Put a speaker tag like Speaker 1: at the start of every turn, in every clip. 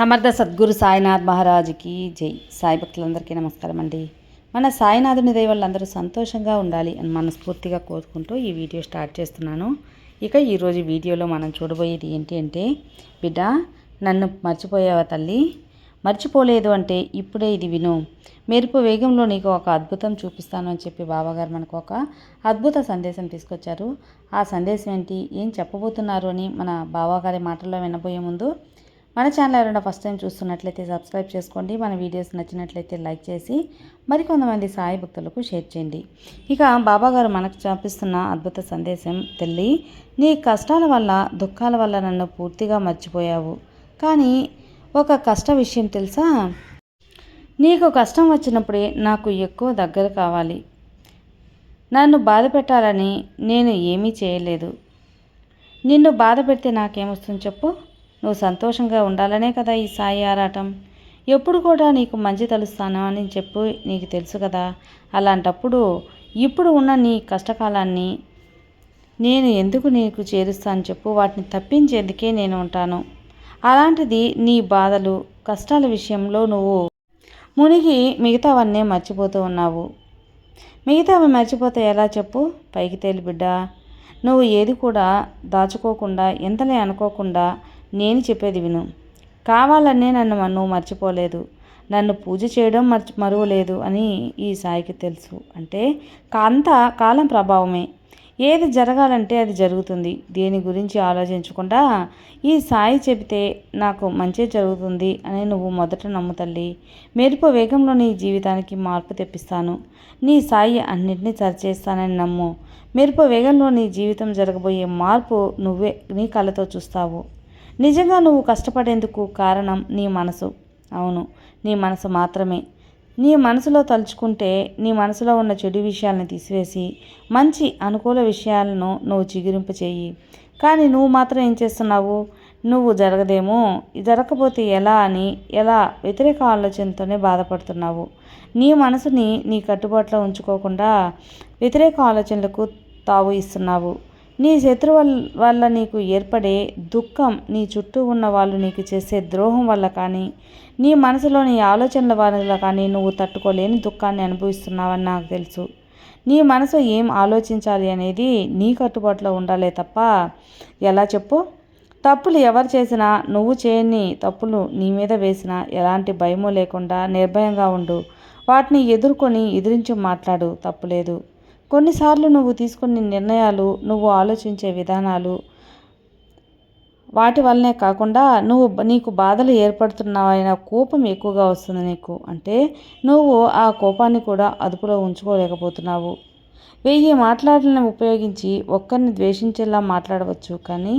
Speaker 1: సమర్థ సద్గురు సాయినాథ్ మహారాజుకి జై. సాయి భక్తులందరికీ నమస్కారం అండి. మన సాయినాథుని దయ సంతోషంగా ఉండాలి అని మనస్ఫూర్తిగా కోరుకుంటూ ఈ వీడియో స్టార్ట్ చేస్తున్నాను. ఇక ఈరోజు వీడియోలో మనం చూడబోయేది ఏంటి అంటే బిడ్డ నన్ను మర్చిపోయావా తల్లి? మర్చిపోలేదు అంటే ఇప్పుడే ఇది విను. మెరుపు వేగంలో నీకు ఒక అద్భుతం చూపిస్తాను అని చెప్పి బాబాగారు మనకు ఒక అద్భుత సందేశం తీసుకొచ్చారు. ఆ సందేశం ఏంటి? ఏం చెప్పబోతున్నారు అని మన బాబాగారి మాటల్లో వినబోయే ముందు మన ఛానల్ ఎవరైనా ఫస్ట్ టైం చూస్తున్నట్లయితే సబ్స్క్రైబ్ చేసుకోండి. మన వీడియోస్ నచ్చినట్లయితే లైక్ చేసి మరికొంతమంది సాయి భక్తులకు షేర్ చేయండి. ఇక బాబాగారు మనకు చూపిస్తున్న అద్భుత సందేశం తెల్లి నీ కష్టాల వల్ల దుఃఖాల వల్ల నన్ను పూర్తిగా మర్చిపోయావు. కానీ ఒక కష్ట విషయం తెలుసా? నీకు కష్టం వచ్చినప్పుడే నాకు ఎక్కువ దగ్గర కావాలి. నన్ను బాధ పెట్టాలని నేను ఏమీ చేయలేదు. నిన్ను బాధ పెడితే నాకేమొస్తుంది చెప్పు? నువ్వు సంతోషంగా ఉండాలనే కదా ఈ సాయి ఆరాటం. ఎప్పుడు కూడా నీకు మంచి తలుస్తాను అని చెప్పు నీకు తెలుసు కదా. అలాంటప్పుడు ఇప్పుడు ఉన్న నీ కష్టకాలాన్ని నేను ఎందుకు నీకు చేరుస్తాను చెప్పు. వాటిని తప్పించేందుకే నేను ఉంటాను. అలాంటిది నీ బాధలు కష్టాల విషయంలో నువ్వు మునిగి మిగతావన్నీ మర్చిపోతూ ఉన్నావు. మిగతావి మర్చిపోతే ఎలా చెప్పు? పైకి తేలి బిడ్డ. నువ్వు ఏది కూడా దాచుకోకుండా ఎంతలే అనుకోకుండా నేను చెప్పేది విను. కావాలనే నన్ను నువ్వు మర్చిపోలేదు. నన్ను పూజ చేయడం మర్చి మరువలేదు అని ఈ సాయికి తెలుసు. అంటే అంతా కాలం ప్రభావమే. ఏది జరగాలంటే అది జరుగుతుంది. దేని గురించి ఆలోచించకుండా ఈ సాయి చెబితే నాకు మంచి జరుగుతుంది అని నువ్వు మొదట నమ్ముతల్లి మెరుపు వేగంలో నీ జీవితానికి మార్పు తెప్పిస్తాను. నీ సాయి అన్నింటినీ సరిచేస్తానని నమ్ము. మెరుపు వేగంలో నీ జీవితం జరగబోయే మార్పు నువ్వే నీ కళ్ళతో చూస్తావు. నిజంగా నువ్వు కష్టపడేందుకు కారణం నీ మనసు. అవును నీ మనసు మాత్రమే. నీ మనసులో తలుచుకుంటే నీ మనసులో ఉన్న చెడు విషయాలను తీసివేసి మంచి అనుకూల విషయాలను నువ్వు చిగురింపు చేయి. కానీ నువ్వు మాత్రం ఏం చేస్తున్నావు? నువ్వు జరగదేమో. జరగకపోతే ఎలా అని ఎలా వ్యతిరేక ఆలోచనతోనే బాధపడుతున్నావు? నీ మనసుని నీ కట్టుబాటులో ఉంచుకోకుండా వ్యతిరేక ఆలోచనలకు తావు ఇస్తున్నావు. నీ శత్రువు వల్ల నీకు ఏర్పడే దుఃఖం నీ చుట్టూ ఉన్న వాళ్ళు నీకు చేసే ద్రోహం వల్ల కానీ నీ మనసులో నీ ఆలోచనల వల్ల కానీ నువ్వు తట్టుకోలేని దుఃఖాన్ని అనుభవిస్తున్నావని నాకు తెలుసు. నీ మనసు ఏం ఆలోచించాలి అనేది నీ కట్టుబాటులో ఉండాలే తప్ప ఎలా చెప్పు? తప్పులు ఎవరు చేసినా నువ్వు చేయని తప్పులు నీ మీద వేసినా ఎలాంటి భయమో లేకుండా నిర్భయంగా ఉండు. వాటిని ఎదుర్కొని ఎదిరించి మాట్లాడు తప్పులేదు. కొన్నిసార్లు నువ్వు తీసుకునే నిర్ణయాలు నువ్వు ఆలోచించే విధానాలు వాటి వల్లనే కాకుండా నువ్వు నీకు బాధలు ఏర్పడుతున్నావైన కోపం ఎక్కువగా వస్తుంది నీకు. అంటే నువ్వు ఆ కోపాన్ని కూడా అదుపులో ఉంచుకోలేకపోతున్నావు. వెయ్యి మాట్లాడలను ఉపయోగించి ఒక్కరిని ద్వేషించేలా మాట్లాడవచ్చు. కానీ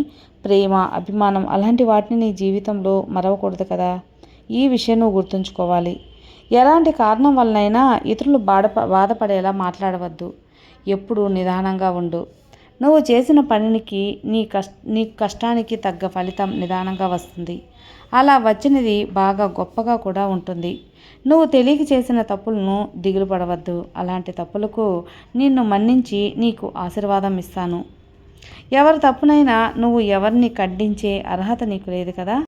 Speaker 1: ప్రేమ అభిమానం అలాంటి వాటిని నీ జీవితంలో మరవకూడదు కదా. ఈ విషయం నువ్వు గుర్తుంచుకోవాలి. ఎలాంటి కారణం వలనైనా ఇతరులు బాధ బాధపడేలా మాట్లాడవద్దు. ఎప్పుడు నిదానంగా ఉండు. నువ్వు చేసిన పనికి నీ కష్ట నీ కష్టానికి తగ్గ ఫలితం నిదానంగా వస్తుంది. అలా వచ్చినది బాగా గొప్పగా కూడా ఉంటుంది. నువ్వు తెలియక చేసిన తప్పులను దిగులు పడవద్దు. అలాంటి తప్పులకు నిన్ను మన్నించి నీకు ఆశీర్వాదం ఇస్తాను. ఎవరి తప్పునైనా నువ్వు ఎవరిని ఖండించే అర్హత నీకు లేదు కదా?